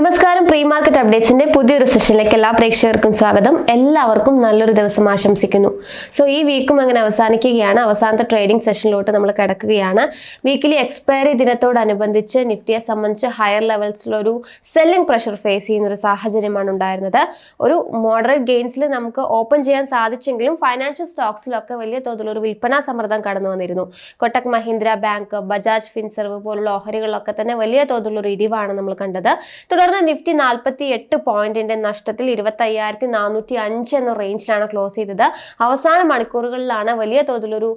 നമസ്കാരം pre market അപ്ഡേറ്റ്സിന്റെ പുതിയൊരു സെഷനിലേക്ക് എല്ലാ പ്രേക്ഷകർക്കും സ്വാഗതം. എല്ലാവർക്കും നല്ലൊരു ദിവസം ആശംസിക്കുന്നു. സോ ഈ വീക്കും അങ്ങനെ അവസാനിക്കുകയാണ്. അവസാനത്തെ ട്രേഡിംഗ് സെഷനിലോട്ട് നമ്മൾ കിടക്കുകയാണ്. വീക്കിലി എക്സ്പയറി ദിനത്തോടനുബന്ധിച്ച് നിഫ്റ്റിയെ സംബന്ധിച്ച് ഹയർ ലെവൽസിലൊരു സെല്ലിംഗ് പ്രഷർ ഫേസ് ചെയ്യുന്ന ഒരു സാഹചര്യമാണ് ഉണ്ടായിരുന്നത്. ഒരു മോഡറേറ്റ് ഗെയിൻസിൽ നമുക്ക് ഓപ്പൺ ചെയ്യാൻ സാധിച്ചെങ്കിലും ഫൈനാൻഷ്യൽ സ്റ്റോക്സിലൊക്കെ വലിയ തോതിലൊരു വിൽപ്പനാ സമ്മർദ്ദം കടന്നു വന്നിരുന്നു. കൊട്ടക് മഹീന്ദ്ര ബാങ്ക് ബജാജ് ഫിൻസർവ് പോലുള്ള ഓഹരികളിലൊക്കെ തന്നെ വലിയ തോതിലുള്ള ഒരു ഇടിവാണ് നമ്മൾ കണ്ടത്. തുടർന്ന് നിഫ്റ്റി നാൽപ്പത്തി എട്ട് പോയിന്റിന്റെ നഷ്ടത്തിൽ ഇരുപത്തി അയ്യായിരത്തി നാനൂറ്റി അഞ്ച് എന്ന റേഞ്ചിലാണ് ക്ലോസ് ചെയ്തത്. അവസാന മണിക്കൂറുകളിലാണ് വലിയ തോതിലൊരു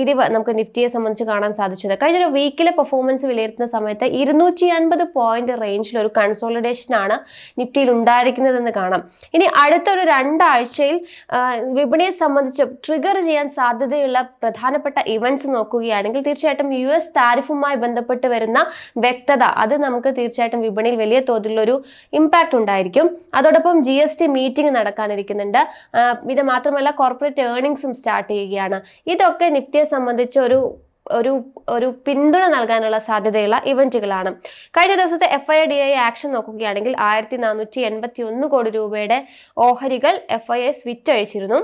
ഇടിവ് നമുക്ക് നിഫ്റ്റിയെ സംബന്ധിച്ച് കാണാൻ സാധിച്ചത്. കഴിഞ്ഞ ഒരു വീക്കിലെ പെർഫോമൻസ് വിലയിരുത്തുന്ന സമയത്ത് ഇരുന്നൂറ്റി അൻപത് പോയിന്റ് റേഞ്ചിൽ ഒരു കൺസോളിഡേഷൻ ആണ് നിഫ്റ്റിയിൽ ഉണ്ടായിരിക്കുന്നതെന്ന് കാണാം. ഇനി അടുത്തൊരു രണ്ടാഴ്ചയിൽ വിപണിയെ സംബന്ധിച്ച് ട്രിഗർ ചെയ്യാൻ സാധ്യതയുള്ള പ്രധാനപ്പെട്ട ഇവന്റ്സ് നോക്കുകയാണെങ്കിൽ തീർച്ചയായിട്ടും യു എസ് താരിഫുമായി ബന്ധപ്പെട്ട് വരുന്ന വ്യക്തത അത് നമുക്ക് തീർച്ചയായിട്ടും വിപണിയിൽ വലിയ തോതിലൊരു ഇമ്പാക്റ്റ് ഉണ്ടായിരിക്കും. അതോടൊപ്പം ജി എസ് ടി മീറ്റിംഗ് നടക്കാനിരിക്കുന്നുണ്ട്. ഇത് മാത്രമല്ല കോർപ്പറേറ്റ് ഏർണിംഗ്സും സ്റ്റാർട്ട് ചെയ്യുകയാണ്. ഇതൊക്കെ നിഫ്റ്റിയെ സംബന്ധിച്ച് ഒരു ഒരു ഒരു പിന്തുണ നൽകാനുള്ള സാധ്യതയുള്ള ഇവന്റുകളാണ്. കഴിഞ്ഞ ദിവസത്തെ F I D I action നോക്കുകയാണെങ്കിൽ ആയിരത്തി നാനൂറ്റി എൺപത്തി ഒന്ന് കോടി രൂപയുടെ ഓഹരികൾ എഫ് ഐ ഐ സ്വിറ്റ് അഴിച്ചിരുന്നു.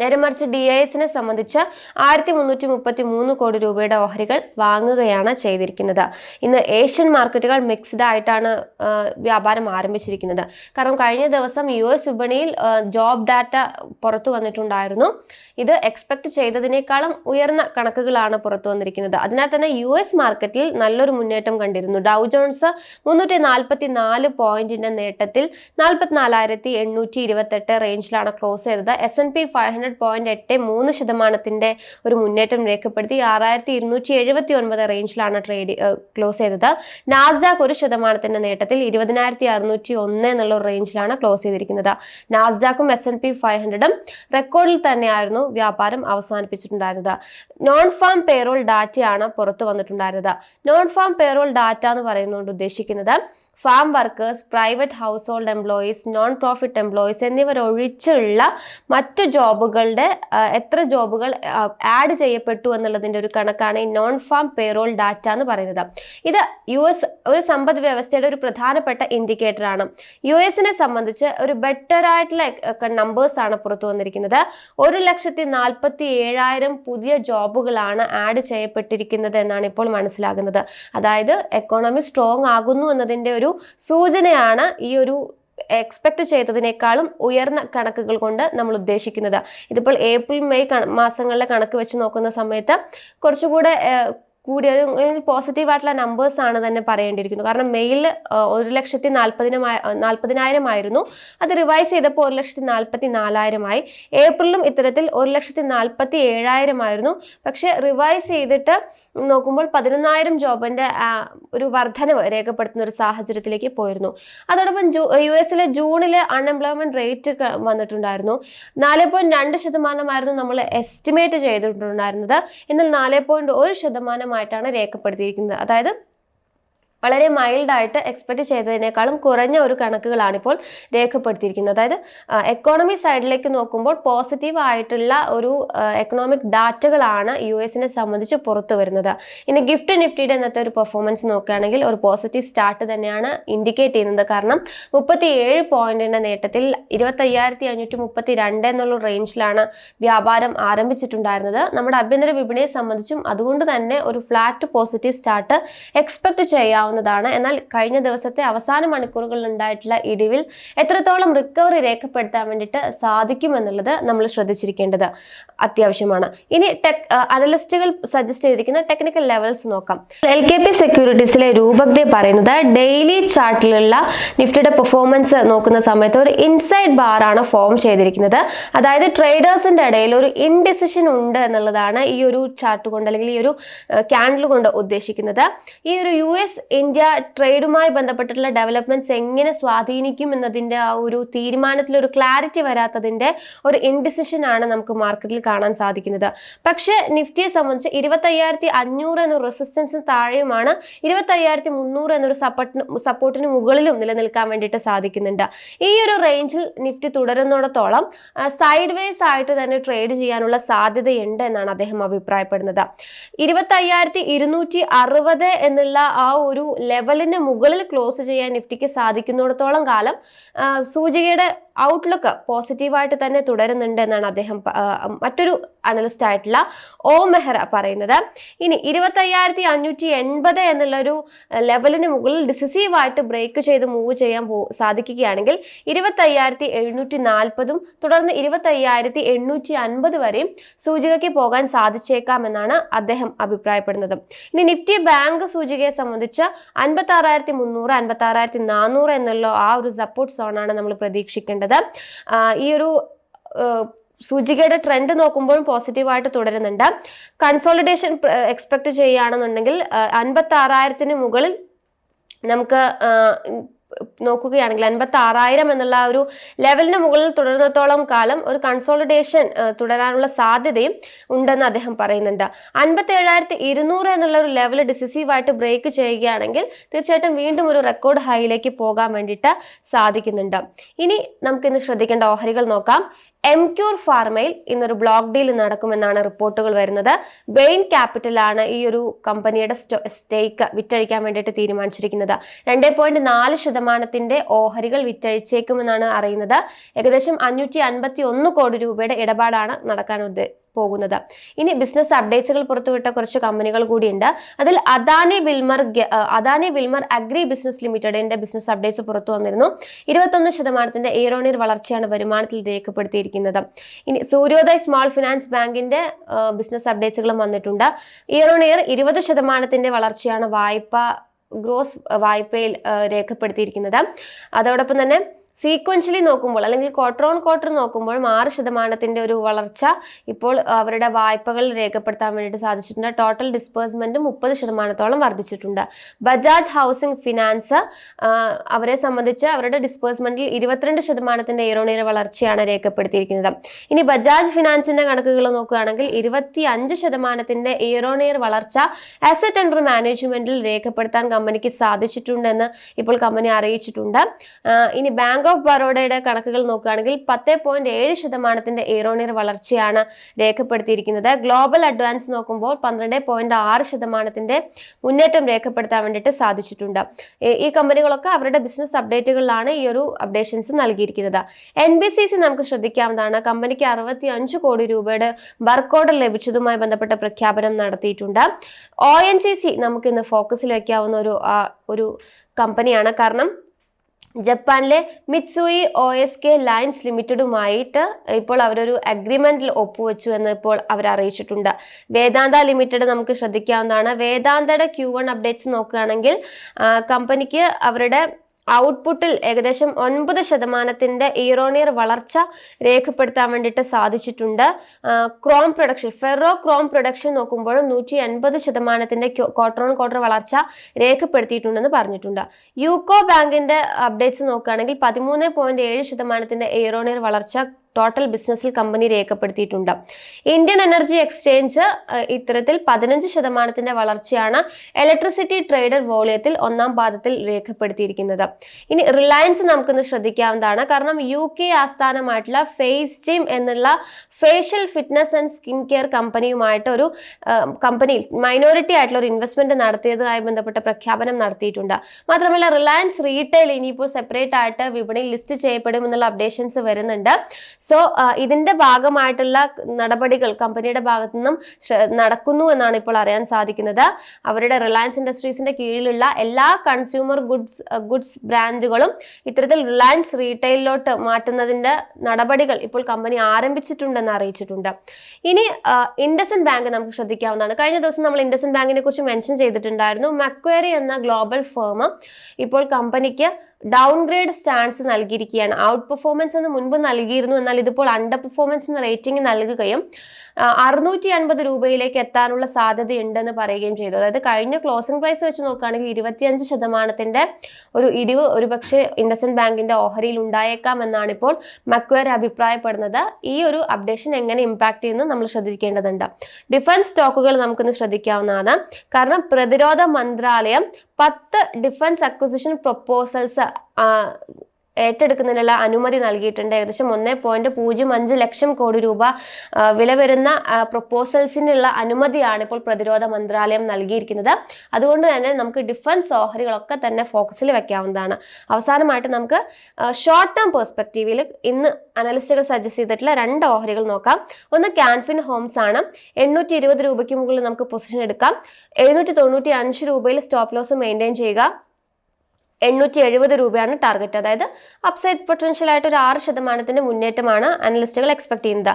നേരെ മറിച്ച് ഡി ഐ എസിനെ സംബന്ധിച്ച് ആയിരത്തി മുന്നൂറ്റി മുപ്പത്തി മൂന്ന് കോടി രൂപയുടെ ഓഹരികൾ വാങ്ങുകയാണ് ചെയ്തിരിക്കുന്നത്. ഇന്ന് ഏഷ്യൻ മാർക്കറ്റുകൾ മിക്സ്ഡ് ആയിട്ടാണ് വ്യാപാരം ആരംഭിച്ചിരിക്കുന്നത്. കാരണം കഴിഞ്ഞ ദിവസം യു എസ് വിപണിയിൽ ജോബ് ഡാറ്റ പുറത്തു വന്നിട്ടുണ്ടായിരുന്നു. ഇത് എക്സ്പെക്ട് ചെയ്തതിനേക്കാളും ഉയർന്ന കണക്കുകളാണ് പുറത്തു വന്നിരിക്കുന്നത്. അതിനാൽ തന്നെ യു എസ് മാർക്കറ്റിൽ നല്ലൊരു മുന്നേറ്റം കണ്ടിരുന്നു. ഡൗ ജോൺസ് മുന്നൂറ്റി നാൽപ്പത്തി നാല് പോയിന്റിന്റെ നേട്ടത്തിൽ നാൽപ്പത്തിനാലായിരത്തി എണ്ണൂറ്റി ഇരുപത്തെട്ട് റേഞ്ചിലാണ് ക്ലോസ് ചെയ്തത് S and P five hundred point എട്ട് മൂന്ന് ശതമാനത്തിന്റെ ഒരു മുന്നേറ്റം രേഖപ്പെടുത്തി ആറായിരത്തി ഇരുന്നൂറ്റി എഴുപത്തി ഒൻപത് റേഞ്ചിലാണ് ട്രേഡ് ക്ലോസ് ചെയ്തത്. നാസ്ഡാക്ക് ഒരു ശതമാനത്തിന്റെ നേട്ടത്തിൽ ഇരുപതിനായിരത്തി അറുന്നൂറ്റി ഒന്ന് എന്നുള്ള റേഞ്ചിലാണ് ക്ലോസ് ചെയ്തിരിക്കുന്നത്. നാസ്ഡാക്കും എസ് എൻ പി ഫൈവ് ഹൺഡ്രഡും റെക്കോർഡിൽ തന്നെയായിരുന്നു വ്യാപാരം അവസാനിപ്പിച്ചിട്ടുണ്ടായിരുന്നത്. നോൺ ഫാം പേറോൾ ഡാറ്റയാണ് പുറത്തു വന്നിട്ടുണ്ടായിരുന്നത്. നോൺ ഫാം പേറോൾ ഡാറ്റ എന്ന് പറയുന്നതുകൊണ്ട് ഉദ്ദേശിക്കുന്നത് farm workers private household employees non profit employees എന്നിവർ ഒഴിച്ചുള്ള മറ്റു ജോബുകളുടെ എത്ര ജോബുകൾ ആഡ് ചെയ്യപ്പെട്ടു എന്നുള്ളതിന്റെ ഒരു കണക്കാണ് ഈ നോൺ ഫാം പേറോൾ ഡാറ്റ എന്ന് പറയുന്നത്. ഇത് യു എസ് ഒരു സമ്പദ് വ്യവസ്ഥയുടെ ഒരു പ്രധാനപ്പെട്ട ഇൻഡിക്കേറ്റർ ആണ്. യു എസിനെ സംബന്ധിച്ച് ഒരു ബെറ്റർ ആയിട്ടുള്ള നമ്പേഴ്സ് ആണ് പുറത്തു വന്നിരിക്കുന്നത്. ഒരു ലക്ഷത്തി നാൽപ്പത്തി ഏഴായിരം പുതിയ ജോബുകളാണ് ആഡ് ചെയ്യപ്പെട്ടിരിക്കുന്നത് എന്നാണ് ഇപ്പോൾ മനസ്സിലാകുന്നത്. അതായത് എക്കോണമി സ്ട്രോങ് ആകുന്നു എന്നതിന്റെ ഒരു സൂചനയാണ് ഈ ഒരു എക്സ്പെക്ട് ചെയ്തതിനേക്കാളും ഉയർന്ന കണക്കുകൾ കൊണ്ട് നമ്മൾ ഉദ്ദേശിക്കുന്നത്. ഇതിപ്പോൾ ഏപ്രിൽ മെയ് മാസങ്ങളിലെ കണക്ക് വെച്ച് നോക്കുന്ന സമയത്ത് കുറച്ചുകൂടെ കൂടിയ ഒരു പോസിറ്റീവ് ആയിട്ടുള്ള നമ്പേഴ്സ് ആണ് തന്നെ പറയേണ്ടിയിരിക്കുന്നു. കാരണം മെയിൽ ഒരു ലക്ഷത്തി നാൽപ്പതിനും നാൽപ്പതിനായിരം ആയിരുന്നു. അത് റിവൈസ് ചെയ്തപ്പോൾ ഒരു ലക്ഷത്തി നാൽപ്പത്തി നാലായിരമായി ഏപ്രിലും ഇത്തരത്തിൽ ഒരു ലക്ഷത്തി നാൽപ്പത്തി ഏഴായിരം ആയിരുന്നു. പക്ഷെ റിവൈസ് ചെയ്തിട്ട് നോക്കുമ്പോൾ പതിനൊന്നായിരം ജോബിന്റെ ഒരു വർധനവ് രേഖപ്പെടുത്തുന്ന ഒരു സാഹചര്യത്തിലേക്ക് പോയിരുന്നു. അതോടൊപ്പം യു എസിലെ ജൂണിലെ അൺഎംപ്ലോയ്മെന്റ് റേറ്റ് വന്നിട്ടുണ്ടായിരുന്നു. നാല് പോയിന്റ് രണ്ട് ശതമാനമായിരുന്നു നമ്മൾ എസ്റ്റിമേറ്റ് ചെയ്തിട്ടുണ്ടായിരുന്നത്. എന്നാൽ നാല് പോയിന്റ് ഒരു ശതമാനമായിട്ടാണ് രേഖപ്പെടുത്തിയിരിക്കുന്നത്. അതായത് വളരെ മൈൽഡായിട്ട് എക്സ്പെക്ട് ചെയ്തതിനേക്കാളും കുറഞ്ഞ ഒരു കണക്കുകളാണ് ഇപ്പോൾ രേഖപ്പെടുത്തിയിരിക്കുന്നത്. അതായത് എക്കോണമി സൈഡിലേക്ക് നോക്കുമ്പോൾ പോസിറ്റീവ് ആയിട്ടുള്ള ഒരു എക്കണോമിക് ഡാറ്റകളാണ് യു എസിനെ സംബന്ധിച്ച് പുറത്തു വരുന്നത്. ഇനി ഗിഫ്റ്റ് നിഫ്റ്റിയുടെ ഇന്നത്തെ ഒരു പെർഫോമൻസ് നോക്കുകയാണെങ്കിൽ ഒരു പോസിറ്റീവ് സ്റ്റാർട്ട് തന്നെയാണ് ഇൻഡിക്കേറ്റ് ചെയ്യുന്നത്. കാരണം മുപ്പത്തി ഏഴ് പോയിന്റിന്റെ നേട്ടത്തിൽ ഇരുപത്തയ്യായിരത്തി അഞ്ഞൂറ്റി മുപ്പത്തി രണ്ട് എന്നുള്ള റേഞ്ചിലാണ് വ്യാപാരം ആരംഭിച്ചിട്ടുണ്ടായിരുന്നത്. നമ്മുടെ ആഭ്യന്തര വിപണിയെ സംബന്ധിച്ചും അതുകൊണ്ട് തന്നെ ഒരു ഫ്ലാറ്റ് പോസിറ്റീവ് സ്റ്റാർട്ട് എക്സ്പെക്ട് ചെയ്യാവുന്നതാണ് എന്നാൽ കഴിഞ്ഞ ദിവസത്തെ അവസാന മണിക്കൂറുകളിൽ ഉണ്ടായിട്ടുള്ള ഇടിവിൽ എത്രത്തോളം റിക്കവറി രേഖപ്പെടുത്താൻ വേണ്ടിയിട്ട് സാധിക്കും എന്നുള്ളത് നമ്മൾ ശ്രദ്ധിച്ചിരിക്കേണ്ടത് അത്യാവശ്യമാണ്. ഇനി ടെക് അനലിസ്റ്റുകൾ സജസ്റ്റ് ചെയ്തിരിക്കുന്ന ടെക്നിക്കൽ ലെവൽസ് നോക്കാം. എൽ കെ പി സെക്യൂരിറ്റീസിലെ രൂപഗ്ദേ പറയുന്നത് ഡെയിലി ചാർട്ടിലുള്ള നിഫ്റ്റിയുടെ പെർഫോമൻസ് നോക്കുന്ന സമയത്ത് ഒരു ഇൻസൈഡ് ബാർ ആണ് ഫോം ചെയ്തിരിക്കുന്നത്. അതായത് ട്രേഡേഴ്സിന്റെ ഇടയിൽ ഒരു ഇൻഡിസിഷൻ ഉണ്ട് എന്നുള്ളതാണ് ഈ ഒരു ചാർട്ട് കൊണ്ട് അല്ലെങ്കിൽ ഈ ഒരു ക്യാൻഡിൽ കൊണ്ട് ഉദ്ദേശിക്കുന്നത്. ഈ ഒരു യു എസ് ഇന്ത്യ ട്രേഡുമായി ബന്ധപ്പെട്ടിട്ടുള്ള ഡെവലപ്മെന്റ്സ് എങ്ങനെ സ്വാധീനിക്കും എന്നതിന്റെ ആ ഒരു തീരുമാനത്തിൽ ഒരു ക്ലാരിറ്റി വരാത്തതിന്റെ ഒരു ഇൻഡിസിഷൻ ആണ് നമുക്ക് മാർക്കറ്റിൽ കാണാൻ സാധിക്കുന്നത്. പക്ഷേ നിഫ്റ്റിയെ സംബന്ധിച്ച് ഇരുപത്തയ്യായിരത്തി അഞ്ഞൂറ് എന്ന റെസിസ്റ്റൻസിന് താഴെയുമാണ് ഇരുപത്തയ്യായിരത്തി മുന്നൂറ് എന്നൊരു സപ്പോർട്ടിന് സപ്പോർട്ടിന് മുകളിലും നിലനിൽക്കാൻ വേണ്ടിയിട്ട് സാധിക്കുന്നുണ്ട്. ഈ ഒരു റേഞ്ചിൽ നിഫ്റ്റി തുടരുന്നിടത്തോളം സൈഡ് വേസ് ആയിട്ട് തന്നെ ട്രേഡ് ചെയ്യാനുള്ള സാധ്യതയുണ്ട് എന്നാണ് അദ്ദേഹം അഭിപ്രായപ്പെടുന്നത്. ഇരുപത്തയ്യായിരത്തി ഇരുന്നൂറ്റി അറുപത് എന്നുള്ള ആ ഒരു ലെവലിന് മുകളിൽ ക്ലോസ് ചെയ്യാൻ നിഫ്റ്റിക്ക് സാധിക്കുന്നിടത്തോളം കാലം സൂചികയുടെ ഔട്ട്ലുക്ക് പോസിറ്റീവായിട്ട് തന്നെ തുടരുന്നുണ്ട് എന്നാണ് അദ്ദേഹം മറ്റൊരു അനലിസ്റ്റ് ആയിട്ടുള്ള ഓ മെഹ്റ പറയുന്നത്. ഇനി ഇരുപത്തയ്യായിരത്തി അഞ്ഞൂറ്റി എൺപത് എന്നുള്ളൊരു ലെവലിന് മുകളിൽ ഡിസിസീവായിട്ട് ബ്രേക്ക് ചെയ്ത് മൂവ് ചെയ്യാൻ പോ സാധിക്കുകയാണെങ്കിൽ ഇരുപത്തയ്യായിരത്തി എഴുന്നൂറ്റി നാൽപ്പതും തുടർന്ന് ഇരുപത്തയ്യായിരത്തി എണ്ണൂറ്റി അൻപത് വരെയും സൂചികയ്ക്ക് പോകാൻ സാധിച്ചേക്കാം എന്നാണ് അദ്ദേഹം അഭിപ്രായപ്പെടുന്നത്. ഇനി നിഫ്റ്റി ബാങ്ക് സൂചികയെ സംബന്ധിച്ച് അൻപത്തി ആറായിരത്തി മുന്നൂറ് അൻപത്തി ആറായിരത്തി നാനൂറ് എന്നുള്ള ആ ഒരു സപ്പോർട്ട് സോണാണ് നമ്മൾ പ്രതീക്ഷിക്കേണ്ടത്. ഈ ഒരു സൂചികയുടെ ട്രെൻഡ് നോക്കുമ്പോഴും പോസിറ്റീവായിട്ട് തുടരുന്നുണ്ട്. കൺസോളിഡേഷൻ എക്സ്പെക്ട് ചെയ്യുകയാണെന്നുണ്ടെങ്കിൽ അൻപത്തി ആറായിരത്തിന് മുകളിൽ നമുക്ക് നോക്കുകയാണെങ്കിൽ അൻപത്തി ആറായിരം എന്നുള്ള ഒരു ലെവലിന് മുകളിൽ തുടരുന്നത്തോളം കാലം ഒരു കൺസോളിഡേഷൻ തുടരാനുള്ള സാധ്യതയും ഉണ്ടെന്ന് അദ്ദേഹം പറയുന്നുണ്ട്. അൻപത്തി ഏഴായിരത്തി ഇരുന്നൂറ് എന്നുള്ള ഒരു ലെവൽ ഡിസിസീവ് ആയിട്ട് ബ്രേക്ക് ചെയ്യുകയാണെങ്കിൽ തീർച്ചയായിട്ടും വീണ്ടും ഒരു റെക്കോർഡ് ഹൈയിലേക്ക് പോകാൻ വേണ്ടിയിട്ട് സാധിക്കുന്നുണ്ട്. ഇനി നമുക്കിന്ന് ശ്രദ്ധിക്കേണ്ട ഓഹരികൾ നോക്കാം. എം ക്യൂർ ഫാർമയിൽ ഇന്നൊരു ബ്ലോക്ക് ഡീൽ നടക്കുമെന്നാണ് റിപ്പോർട്ടുകൾ വരുന്നത്. ബെയിൻ ക്യാപിറ്റലാണ് ഈ ഒരു കമ്പനിയുടെ സ്റ്റേക്ക് വിറ്റഴിക്കാൻ വേണ്ടിയിട്ട് തീരുമാനിച്ചിരിക്കുന്നത്. രണ്ട് പോയിന്റ് നാല് ശതമാനത്തിന്റെ ഓഹരികൾ വിറ്റഴിച്ചേക്കുമെന്നാണ് അറിയുന്നത്. ഏകദേശം അഞ്ഞൂറ്റി അൻപത്തി ഒന്ന് കോടി രൂപയുടെ ഇടപാടാണ് നടക്കാൻ ഉദ്ദേ പോകുന്നത്. ഇനി ബിസിനസ് അപ്ഡേറ്റ്സുകൾ പുറത്തുവിട്ട കുറച്ച് കമ്പനികൾ കൂടിയുണ്ട്. അതിൽ Adani Wilmar Adani Wilmar agri business ലിമിറ്റഡിന്റെ ബിസിനസ് അപ്ഡേറ്റ്സ് പുറത്തു വന്നിരുന്നു. ഇരുപത്തൊന്ന് ശതമാനത്തിന്റെ ഏറോണിയർ വളർച്ചയാണ് വരുമാനത്തിൽ രേഖപ്പെടുത്തിയിരിക്കുന്നത്. ഇനി സൂര്യോദയ് സ്മോൾ ഫിനാൻസ് ബാങ്കിന്റെ ബിസിനസ് അപ്ഡേറ്റ്സുകളും വന്നിട്ടുണ്ട്. ഇയറോണിയർ ഇരുപത് ശതമാനത്തിന്റെ വളർച്ചയാണ് വായ്പ ഗ്രോസ് വായ്പയിൽ രേഖപ്പെടുത്തിയിരിക്കുന്നത്. അതോടൊപ്പം തന്നെ സീക്വൻഷ്യലി നോക്കുമ്പോൾ അല്ലെങ്കിൽ ക്വാർട്ടർ ഓൺ ക്വാർട്ടർ നോക്കുമ്പോൾ ആറ് ശതമാനത്തിന്റെ ഒരു വളർച്ച ഇപ്പോൾ അവരുടെ വായ്പകൾ രേഖപ്പെടുത്താൻ വേണ്ടിയിട്ട് സാധിച്ചിട്ടുണ്ട്. ടോട്ടൽ ഡിസ്പേഴ്സ്മെന്റ് മുപ്പത് ശതമാനത്തോളം വർദ്ധിച്ചിട്ടുണ്ട്. ബജാജ് ഹൗസിംഗ് ഫിനാൻസ് അവരെ സംബന്ധിച്ച് അവരുടെ ഡിസ്പേഴ്സ്മെന്റിൽ ഇരുപത്തിരണ്ട് ശതമാനത്തിന്റെ ഇയറോണിയർ വളർച്ചയാണ് രേഖപ്പെടുത്തിയിരിക്കുന്നത്. ഇനി ബജാജ് ഫിനാൻസിന്റെ കണക്കുകൾ നോക്കുകയാണെങ്കിൽ ഇരുപത്തി അഞ്ച് ശതമാനത്തിന്റെ ഇയറോണിയർ വളർച്ച അസറ്റ് അണ്ടർ മാനേജ്മെന്റിൽ രേഖപ്പെടുത്താൻ കമ്പനിക്ക് സാധിച്ചിട്ടുണ്ടെന്ന് ഇപ്പോൾ കമ്പനി അറിയിച്ചിട്ടുണ്ട്. ഇനി ബാങ്ക് ഓഫ് ബറോഡയുടെ കണക്കുകൾ നോക്കുകയാണെങ്കിൽ പത്ത് പോയിന്റ് ഏഴ് ശതമാനത്തിന്റെ ഇയറോണിയർ വളർച്ചയാണ് രേഖപ്പെടുത്തിയിരിക്കുന്നത്. ഗ്ലോബൽ അഡ്വാൻസ് നോക്കുമ്പോൾ പന്ത്രണ്ട് പോയിന്റ് ആറ് ശതമാനത്തിന്റെ മുന്നേറ്റം രേഖപ്പെടുത്താൻ വേണ്ടിയിട്ട് സാധിച്ചിട്ടുണ്ട്. ഈ- കമ്പനികളൊക്കെ അവരുടെ ബിസിനസ് അപ്ഡേറ്റുകളിലാണ് ഈ ഒരു അപ്ഡേഷൻസ് നൽകിയിരിക്കുന്നത്. എൻ ബി സി സി നമുക്ക് ശ്രദ്ധിക്കാവുന്നതാണ്. കമ്പനിക്ക് അറുപത്തി അഞ്ച് കോടി രൂപയുടെ വർക്ക് ഓർഡർ ലഭിച്ചതുമായി ബന്ധപ്പെട്ട പ്രഖ്യാപനം നടത്തിയിട്ടുണ്ട്. ഒ എൻ ജി സി നമുക്ക് ഇന്ന് ഫോക്കസിൽ വെക്കാവുന്ന ഒരു ഒരു കമ്പനിയാണ്. കാരണം ജപ്പാനിലെ Mitsui O S K lines ലിമിറ്റഡുമായിട്ട് ഇപ്പോൾ അവരൊരു അഗ്രിമെന്റിൽ ഒപ്പുവെച്ചു എന്ന് ഇപ്പോൾ അവർ അറിയിച്ചിട്ടുണ്ട്. വേദാന്ത ലിമിറ്റഡ് നമുക്ക് ശ്രദ്ധിക്കാവുന്നതാണ്. വേദാന്തയുടെ ക്യൂ വൺ അപ്ഡേറ്റ്സ് നോക്കുകയാണെങ്കിൽ കമ്പനിക്ക് അവരുടെ ഔട്ട്പുട്ടിൽ ഏകദേശം ഒൻപത് ശതമാനത്തിന്റെ ഇയറോണിയർ വളർച്ച രേഖപ്പെടുത്താൻ വേണ്ടിയിട്ട് സാധിച്ചിട്ടുണ്ട്. Chrome production ferro chrome production നോക്കുമ്പോഴും നൂറ്റി എൺപത് ശതമാനത്തിന്റെ ക്വാർട്ടർ ഓൺ ക്വാർട്ടർ വളർച്ച രേഖപ്പെടുത്തിയിട്ടുണ്ടെന്ന് പറഞ്ഞിട്ടുണ്ട്. യൂക്കോ ബാങ്കിന്റെ അപ്ഡേറ്റ്സ് നോക്കുകയാണെങ്കിൽ പതിമൂന്ന് പോയിന്റ് ഏഴ് ശതമാനത്തിന്റെ ഇയറോണിയർ വളർച്ച ടോട്ടൽ ബിസിനസ്സിൽ കമ്പനി രേഖപ്പെടുത്തിയിട്ടുണ്ട്. ഇന്ത്യൻ എനർജി എക്സ്ചേഞ്ച് ഇത്തരത്തിൽ പതിനഞ്ച് ശതമാനത്തിന്റെ വളർച്ചയാണ് ഇലക്ട്രിസിറ്റി ട്രേഡർ വോളിയത്തിൽ ഒന്നാം പാദത്തിൽ രേഖപ്പെടുത്തിയിരിക്കുന്നത്. ഇനി റിലയൻസ് നമുക്കൊന്ന് ശ്രദ്ധിക്കാവുന്നതാണ്. കാരണം യു കെ ആസ്ഥാനമായിട്ടുള്ള ഫേസ് ജിം എന്നുള്ള facial fitness and skin care കമ്പനിയുമായിട്ട് ഒരു കമ്പനി മൈനോറിറ്റി ആയിട്ടുള്ള ഒരു ഇൻവെസ്റ്റ്മെന്റ് നടത്തിയതുമായി ബന്ധപ്പെട്ട പ്രഖ്യാപനം നടത്തിയിട്ടുണ്ട്. മാത്രമല്ല റിലയൻസ് റീറ്റെയിൽ ഇനിയിപ്പോൾ സെപ്പറേറ്റ് ആയിട്ട് വിപണിയിൽ ലിസ്റ്റ് ചെയ്യപ്പെടും എന്നുള്ള അപ്ഡേഷൻസ് വരുന്നുണ്ട്. സോ ഇതിന്റെ ഭാഗമായിട്ടുള്ള നടപടികൾ കമ്പനിയുടെ ഭാഗത്തു നിന്നും നടക്കുന്നു എന്നാണ് ഇപ്പോൾ അറിയാൻ സാധിക്കുന്നത്. അവരുടെ റിലയൻസ് ഇൻഡസ്ട്രീസിന്റെ കീഴിലുള്ള എല്ലാ കൺസ്യൂമർ ഗുഡ്സ് ഗുഡ്സ് ബ്രാൻഡുകളും ഇത്തരത്തിൽ റിലയൻസ് റീറ്റെയിലോട്ട് മാറ്റുന്നതിന്റെ നടപടികൾ ഇപ്പോൾ കമ്പനി ആരംഭിച്ചിട്ടുണ്ടെന്ന് അറിയിച്ചിട്ടുണ്ട്. ഇനി ഇൻഡസൻ ബാങ്ക് നമുക്ക് ശ്രദ്ധിക്കാവുന്നതാണ്. കഴിഞ്ഞ ദിവസം നമ്മൾ ഇൻഡസൻ ബാങ്കിനെ കുറിച്ച് മെൻഷൻ ചെയ്തിട്ടുണ്ടായിരുന്നു. മക്വേറി എന്ന ഗ്ലോബൽ ഫേം ഇപ്പോൾ കമ്പനിക്ക് ഡൗൺഗ്രേഡ് സ്റ്റാൻസ് നൽകിയിരിക്കുകയാണ്. ഔട്ട് പെർഫോമൻസ് എന്ന് മുൻപ് നൽകിയിരുന്നു. എന്നാൽ ഇതിപ്പോൾ അണ്ടർ പെർഫോമൻസ് എന്ന റേറ്റിംഗ് നൽകുകയും അറുന്നൂറ്റി അൻപത് രൂപയിലേക്ക് എത്താനുള്ള സാധ്യതയുണ്ടെന്ന് പറയുകയും ചെയ്തു. അതായത് കഴിഞ്ഞ ക്ലോസിംഗ് പ്രൈസ് വെച്ച് നോക്കുകയാണെങ്കിൽ ഇരുപത്തിയഞ്ച് ശതമാനത്തിന്റെ ഒരു ഇടിവ് ഒരുപക്ഷെ ഇൻഡസൻ ബാങ്കിന്റെ ഓഹരിയിൽ ഉണ്ടായേക്കാം എന്നാണ് ഇപ്പോൾ മക്വേർ അഭിപ്രായപ്പെടുന്നത്. ഈ ഒരു അപ്ഡേഷൻ എങ്ങനെ ഇമ്പാക്ട് ചെയ്യുന്നു നമ്മൾ ശ്രദ്ധിക്കേണ്ടതുണ്ട്. ഡിഫൻസ് സ്റ്റോക്കുകൾ നമുക്കൊന്ന് ശ്രദ്ധിക്കാവുന്നതാണ്. കാരണം പ്രതിരോധ മന്ത്രാലയം പത്ത് ഡിഫൻസ് അക്വിസിഷൻ പ്രൊപ്പോസൽസ് ഏറ്റെടുക്കുന്നതിനുള്ള അനുമതി നൽകിയിട്ടുണ്ട്. ഏകദേശം ഒന്നേ പോയിന്റ് പൂജ്യം അഞ്ച് ലക്ഷം കോടി രൂപ വില വരുന്ന പ്രൊപ്പോസൽസിനുള്ള അനുമതിയാണ് ഇപ്പോൾ പ്രതിരോധ മന്ത്രാലയം നൽകിയിരിക്കുന്നത്. അതുകൊണ്ട് തന്നെ നമുക്ക് ഡിഫൻസ് ഓഹരികളൊക്കെ തന്നെ ഫോക്കസിൽ വെക്കാവുന്നതാണ്. അവസാനമായിട്ട് നമുക്ക് ഷോർട്ട് ടേം പെർസ്പെക്റ്റീവിൽ ഇന്ന് അനലിസ്റ്റുകൾ സജസ്റ്റ് ചെയ്തിട്ടുള്ള രണ്ട് ഓഹരികൾ നോക്കാം. ഒന്ന് ക്യാൻഫിൻ ഹോംസ് ആണ്. എണ്ണൂറ്റി ഇരുപത് രൂപയ്ക്ക് മുകളിൽ നമുക്ക് പൊസിഷൻ എടുക്കാം. എഴുന്നൂറ്റി തൊണ്ണൂറ്റി അഞ്ച് രൂപയിൽ സ്റ്റോപ്പ് ലോസ് മെയിന്റെയിൻ ചെയ്യുക. എണ്ണൂറ്റി എഴുപത് രൂപയാണ് ടാർഗറ്റ് അതായത് അപ്സൈഡ് പൊട്ടൻഷ്യൽ ആയിട്ട് ഒരു ആറ് ശതമാനത്തിന്റെ മുന്നേറ്റമാണ് അനലിസ്റ്റുകൾ എക്സ്പെക്ട് ചെയ്യുന്നത്.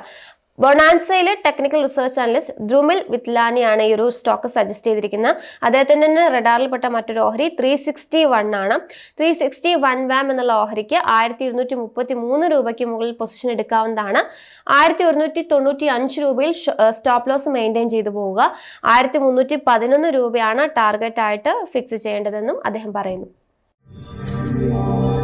ബൊണാൻസയിലെ ടെക്നിക്കൽ റിസർച്ച് അനലിസ്റ്റ് ദ്രുമിൽ വിത്ലാനിയാണ് ഈ ഒരു സ്റ്റോക്ക് സജസ്റ്റ് ചെയ്തിരിക്കുന്നത്. അദ്ദേഹത്തിന് തന്നെ റെഡാറിൽപ്പെട്ട മറ്റൊരു ഓഹരി ത്രീ സിക്സ്റ്റി വൺ ആണ്. ത്രീ സിക്സ്റ്റി വൺ വാം എന്നുള്ള ഓഹരിക്ക് ആയിരത്തി ഇരുന്നൂറ്റി മുപ്പത്തി മൂന്ന് രൂപയ്ക്ക് മുകളിൽ പൊസിഷൻ എടുക്കാവുന്നതാണ്. ആയിരത്തി ഒരുന്നൂറ്റി തൊണ്ണൂറ്റി അഞ്ച് രൂപയിൽ സ്റ്റോപ്പ് ലോസ് മെയിന്റെയിൻ ചെയ്തു പോവുക. ആയിരത്തി മുന്നൂറ്റി പതിനൊന്ന് രൂപയാണ് ടാർഗറ്റ് ആയിട്ട് ഫിക്സ് ചെയ്യേണ്ടതെന്നും അദ്ദേഹം പറയുന്നു. Música